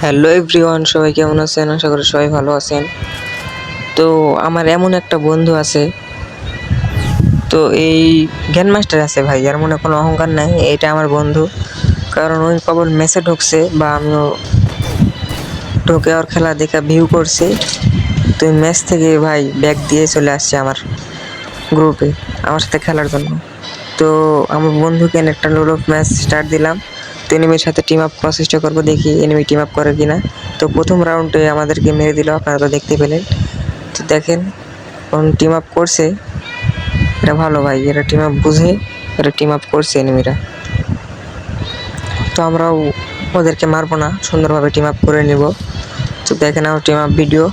Hello everyone সবাই কেমন আছেন? আশা করি সবাই ভালো আছেন। তো আমার এমন একটা বন্ধু আছে। তো এই জ্ঞান মাস্টার আছে ভাই, যার মনে কোনো অহংকার নাই এটা আমার বন্ধু। কারণ ওই কেবল মেসে ঢুকছে বা আমিও ঢুকে ওর খেলা দেখে ভিউ করছি। তো ম্যাচ থেকে ভাই ব্যাগ দিয়ে চলে আসছে আমার গ্রুপে আমার সাথে খেলার জন্য। তো আমার বন্ধুকে একটা লোড ম্যাচ স্টার্ট দিলাম। তো এনিমির সাথে টিম আপ করার চেষ্টা করব, দেখি এনিমি টিম আপ করে কিনা। তো প্রথম রাউন্ডে আমাদেরকে মেরে দিল, আপনারা তো দেখতে পেলেন। তো দেখেন, কোন টিম আপ করছে, এটা ভালো ভাই, এরা টিম আপ বুঝে, এরা টিম আপ করছে এনিমিরা তো আমরাও ওদেরকে মারবো না, সুন্দরভাবে টিম আপ করে নিব। তো দেখেন আমার টিম আপ ভিডিও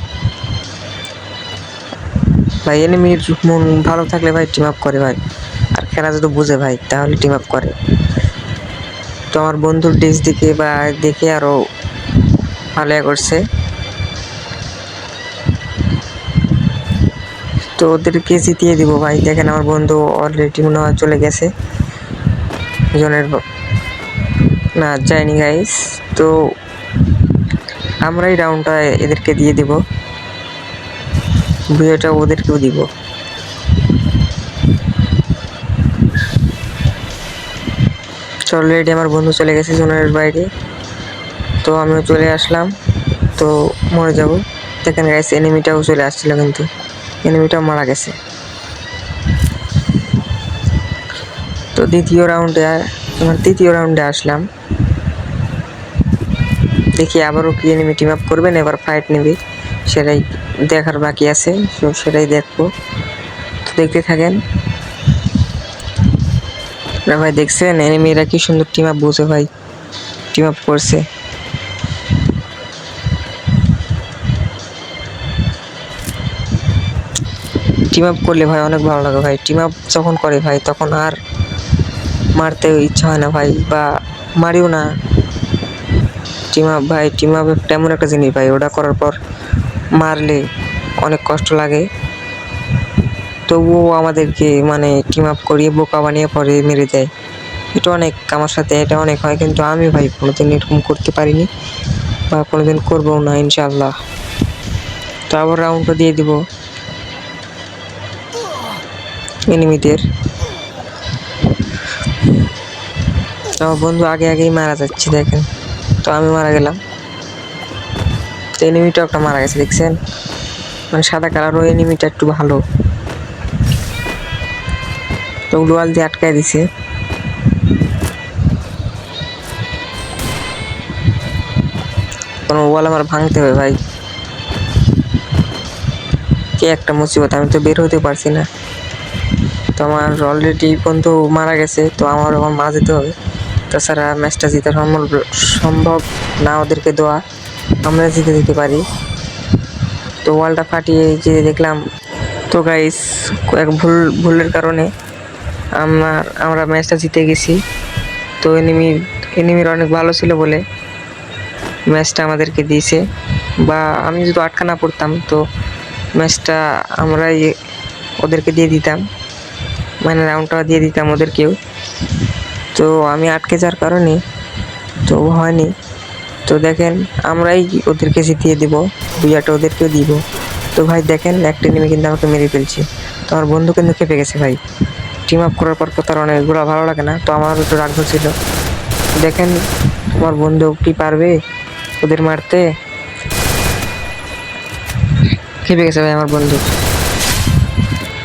ভাই এনিমির মন ভালো থাকলে ভাই টিম আপ করে ভাই। আর খেলা যদি বুঝে ভাই, তাহলে টিম আপ করে। তো আমার বন্ধুর ডিস দিকে বা দেখে আরও ভালো করছে। তো ওদেরকে জিতিয়ে দিব ভাই। দেখেন আমার বন্ধু অলরেডি মনে হয় চলে গেছে। জনের না, যায়নি গাইস তো আমরা এই রাউন্ডটা এদেরকে দিয়ে দিব। ভিডিওটা ওদেরকেও দিব। তো অলরেডি আমার বন্ধু চলে গেছে জোনের বাইরে। তো আমিও চলে আসলাম। তো মরে যাব। দেখেন গাইস এনিমিটাও চলে আসছিল কিন্তু। এনিমিটাও মারা গেছে। তো দ্বিতীয় রাউন্ডে আমার তৃতীয় রাউন্ডে আসলাম। দেখি আবারও কি এনিমি টিম আপ করবেন, এবার ফাইট নেবে। সেটাই দেখার বাকি আছে সেটাই দেখব। তো দেখতে থাকেন। না ভাই দেখছেন এনিমিরা কি সুন্দর টিম আপ বুঝে ভাই টিম আপ করছে। টিম আপ করলে ভাই অনেক ভালো লাগে ভাই টিম আপ যখন করে ভাই, তখন আর মারতে ইচ্ছা হয় না ভাই, বা মারিও না। টিম আপ ভাই টিম আপ এমন একটা জিনিস ভাই, ওটা করার পর মারলে অনেক কষ্ট লাগে। তবুও আমাদেরকে মানে টিম আপ করিয়ে, বোকা বানিয়ে পরে মেরে দেয়। এটা অনেক, আমার সাথে এটা অনেক হয়, কিন্তু আমি ভাই কোনোদিন এরকম করতে পারিনি বা কোনোদিন করব না ইনশাল্লাহ তো আবার রাউন্ডটা দিয়ে দিব। এনিমিদের। তো বন্ধু, আগে আগেই মারা যাচ্ছে, দেখেন। তো আমি মারা গেলাম। তো এনিমিটাও একটা মারা গেছে, দেখছেন? মানে সাদা কালার, ওই এনিমিটা একটু ভালো। তো গ্লোয়াল দিয়ে আটকায় দিছে। কোনো ওয়াল আমার ভাঙতে হবে ভাই। কে একটা মুসিবত, আমি তো বের হতে পারছি না। তো আমার অলরেডি পর্যন্ত মারা গেছে, তো আমার আমার মা যেতে হবে। তাছাড়া ম্যাচটা জিতে সম্ভব সম্ভব না ওদেরকে দেওয়া। আমরা জিতে দিতে পারি। তো ওয়ালটা ফাটিয়ে যে দেখলাম, তো গাইস এক ভুল, ভুলের কারণে আমার, আমরা ম্যাচটা জিতে গেছি। তো এনিমি এনিমির অনেক ভালো ছিল বলে ম্যাচটা আমাদেরকে দিয়েছে। বা আমি যদি আটকা না পড়তাম, তো ম্যাচটা আমরাই ওদেরকে দিয়ে দিতাম। মানে রাউন্ডটা দিয়ে দিতাম ওদেরকেও। তো আমি আটকে যাওয়ার কারণে তো হয়নি। তো দেখেন, আমরাই ওদেরকে জিতিয়ে দেবো, দুইটা ওদেরকেও দিব। তো ভাই, দেখেন, একটা নেমে কিন্তু আমাকে মেরে ফেলছে। তো আমার বন্ধু কিন্তু খেপে গেছে ভাই। টিম আপ করার পর তার অনেকগুলো ভালো লাগে না, তো আমার একটু রাগ ছিল দেখেন আমার বন্ধু কি পারবে ওদের মারতে? খেপে গেছে ভাই আমার বন্ধু।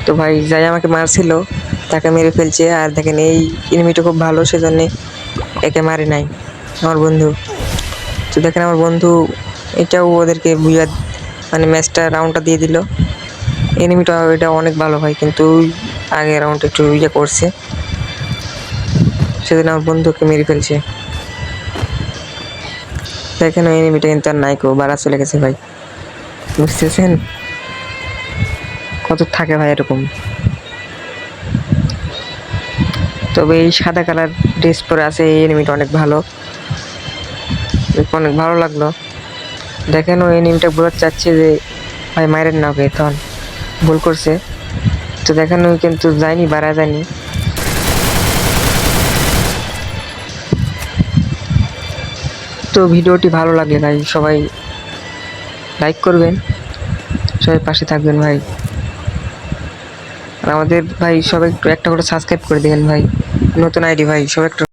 তো ভাই যাই আমাকে মারছিল, তাকে মেরে ফেলছে, আর দেখেন এই এনিমিটা খুব ভালো, সেজন্য একে মারে নাই আমার বন্ধু। তো দেখেন আমার বন্ধু এটাও ওদেরকে বুঝা মানে ম্যাচটা রাউন্ডটা দিয়ে দিল। এনিমিটা এটা অনেক ভালো হয় কিন্তু আগে রাউন্ড একটু ইয়ে করছে। সেদিন আমার বন্ধুকে মেরে ফেলছে। দেখেন, ওই এনিমিটা কিন্তু আর নাই কেউ বাড়া চলে গেছে ভাই। বুঝতেছেন? কত থাকে ভাই এরকম। তবে এই সাদা কালার ড্রেস পরে আছে, এই এনিমিটা অনেক ভালো। অনেক ভালো লাগল। দেখেন, ওই এনিমিটা বোঝাতে চাচ্ছে যে, ভাই মায়ের না ওকে, তখন ভুল করছে। তো দেখানো কিন্তু যায়নি বাড়া যায়নি। তো তো ভিডিওটি ভালো লাগলে ভাই, সবাই লাইক করবেন, সবাই পাশে থাকবেন ভাই। আর আমাদের ভাই, সবাই একটু একটা করে সাবস্ক্রাইব করে দেবেন ভাই। নতুন আইডি ভাই, সবাই একটু